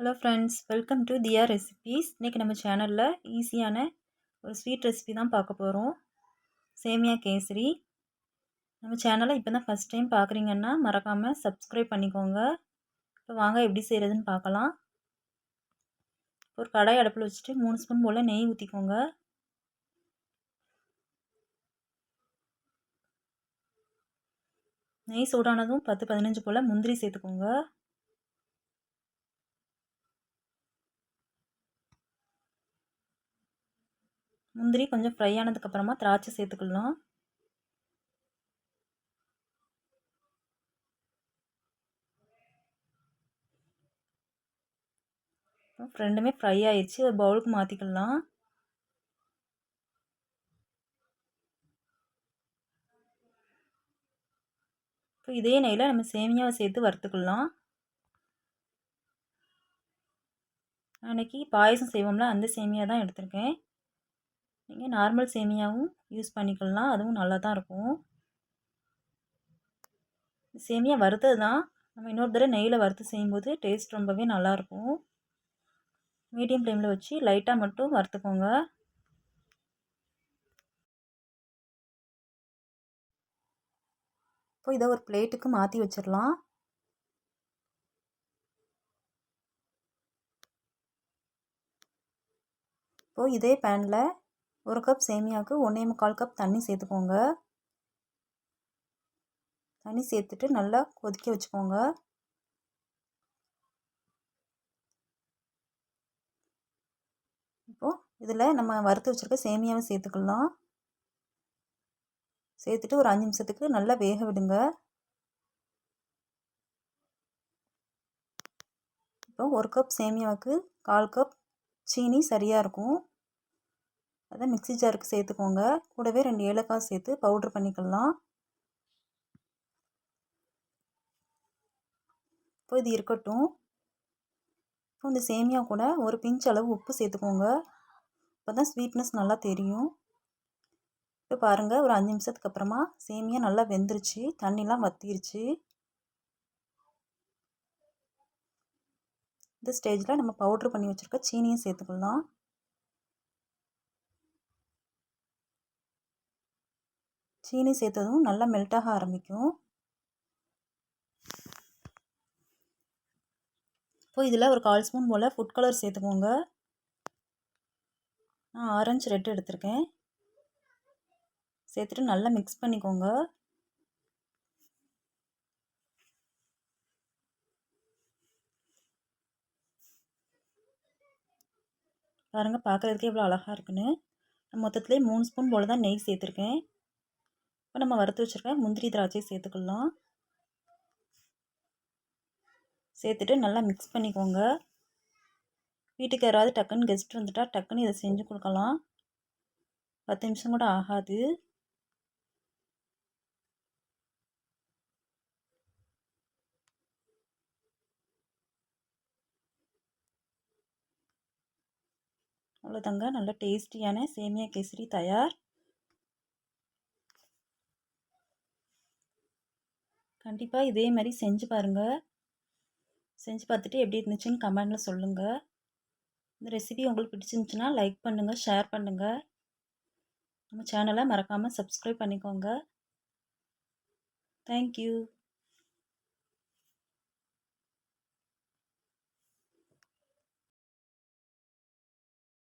Hello friends welcome to Diya recipes இன்றைக்கி நம்ம சேனலில் ஈஸியான ஒரு ஸ்வீட் ரெசிபி தான் பார்க்க போகிறோம் சேமியா கேசரி. நம்ம சேனலை இப்போ தான் ஃபஸ்ட் டைம் பார்க்குறீங்கன்னா மறக்காமல் சப்ஸ்கிரைப் பண்ணிக்கோங்க. இப்போ வாங்க எப்படி செய்கிறதுன்னு பார்க்கலாம். ஒரு கடாய் அடுப்பில் வச்சுட்டு மூணு ஸ்பூன் போல் நெய் ஊற்றிக்கோங்க நெய் சூடானதும் பத்து பதினஞ்சு போல் முந்திரி சேர்த்துக்கோங்க. முந்திரி கொஞ்சம் ஃப்ரை ஆனதுக்கப்புறமா திராட்சை சேர்த்துக்கலாம். ரெண்டுமே ஃப்ரை ஆயிடுச்சு ஒரு பவுலுக்கு மாற்றிக்கலாம் இப்போ இதே நெய்யில் நம்ம சேமியாவை சேர்த்து வறுத்துக்கலாம். அன்றைக்கி பாயசம் செய்வோம்ல அந்த சேமியா தான் எடுத்திருக்கேன். நீங்கள் நார்மல் சேமியாவும் யூஸ் பண்ணிக்கலாம். அதுவும் நல்லா தான் இருக்கும். சேமியா வறுத்தது தான். நம்ம இன்னொரு தடவை நெய்யில் வறுத்து செய்யும்போது டேஸ்ட் ரொம்பவே நல்லாயிருக்கும் மீடியம் ஃப்ளேமில் வச்சு லைட்டாக மட்டும் வறுத்துக்கோங்க. இப்போ இதை ஒரு பிளேட்டுக்கு மாற்றி வச்சிடலாம். இப்போது இதே பேனில் ஒரு கப் சேமியாவுக்கு ஒன்றே முக்கால் கப் தண்ணி சேர்த்துக்கோங்க. தண்ணி சேர்த்துட்டு நல்லா கொதிக்க வச்சுக்கோங்க. இப்போது இதில் நம்ம வறுத்து வச்சுருக்க சேமியாவை சேர்த்துக்கலாம். சேர்த்துட்டு ஒரு அஞ்சு நிமிஷத்துக்கு நல்லா வேக விடுங்க. இப்போ ஒரு கப் சேமியாவுக்கு கால் கப் சீனி சரியாக இருக்கும். அதை மிக்சி ஜாருக்கு சேர்த்துக்கோங்க. கூடவே ரெண்டு ஏலக்காய் சேர்த்து பவுட்ரு பண்ணிக்கலாம். இப்போ இது இருக்கட்டும். இப்போ இந்த சேமியா கூட ஒரு பிஞ்ச் அளவு உப்பு சேர்த்துக்கோங்க. அப்போ தான் ஸ்வீட்னஸ் நல்லா தெரியும். இப்போ பாருங்கள் ஒரு அஞ்சு நிமிஷத்துக்கு அப்புறமா சேமியா நல்லா வெந்துருச்சு. தண்ணிலாம் வற்றிருச்சு இந்த ஸ்டேஜில் நம்ம பவுட்ரு பண்ணி வச்சுருக்க சீனியும் சேர்த்துக்கலாம். சீனி சேர்த்ததும் நல்லா மெல்ட்டாக ஆரம்பிக்கும். இப்போ இதில் ஒரு கால் ஸ்பூன் போல் ஃபுட் கலர் சேர்த்துக்கோங்க. நான் ஆரஞ்சு ரெட் எடுத்திருக்கேன். சேர்த்துட்டு நல்லா மிக்ஸ் பண்ணிக்கோங்க. பாருங்கள் பார்க்குறதுக்கே இவ்வளோ அழகாக இருக்குன்னு. மொத்தத்துலேயே மூணு ஸ்பூன் போல் தான் நெய் சேர்த்துருக்கேன். இப்போ நம்ம வறுத்து வச்சுருக்க முந்திரி திராட்சை சேர்த்துக்கலாம். சேர்த்துட்டு நல்லா மிக்ஸ் பண்ணிக்கோங்க. வீட்டுக்கு யாராவது டக்குன்னு கெஸ்ட் வந்துட்டால் டக்குன்னு இதை செஞ்சு கொடுக்கலாம். பத்து நிமிஷம் கூட ஆகாது. அவ்வளோதாங்க நல்ல டேஸ்டியான சேமியா கேசரி தயார். கண்டிப்பாக இதே மாதிரி செஞ்சு பாருங்கள் செஞ்சு பார்த்துட்டு எப்படி இருந்துச்சுன்னு கமெண்டில் சொல்லுங்கள் இந்த ரெசிபி உங்களுக்கு பிடிச்சிருந்துச்சுன்னா லைக் பண்ணுங்கள் ஷேர் பண்ணுங்கள் நம்ம சேனலை மறக்காமல் சப்ஸ்கிரைப் பண்ணிக்கோங்க. தேங்க்யூ.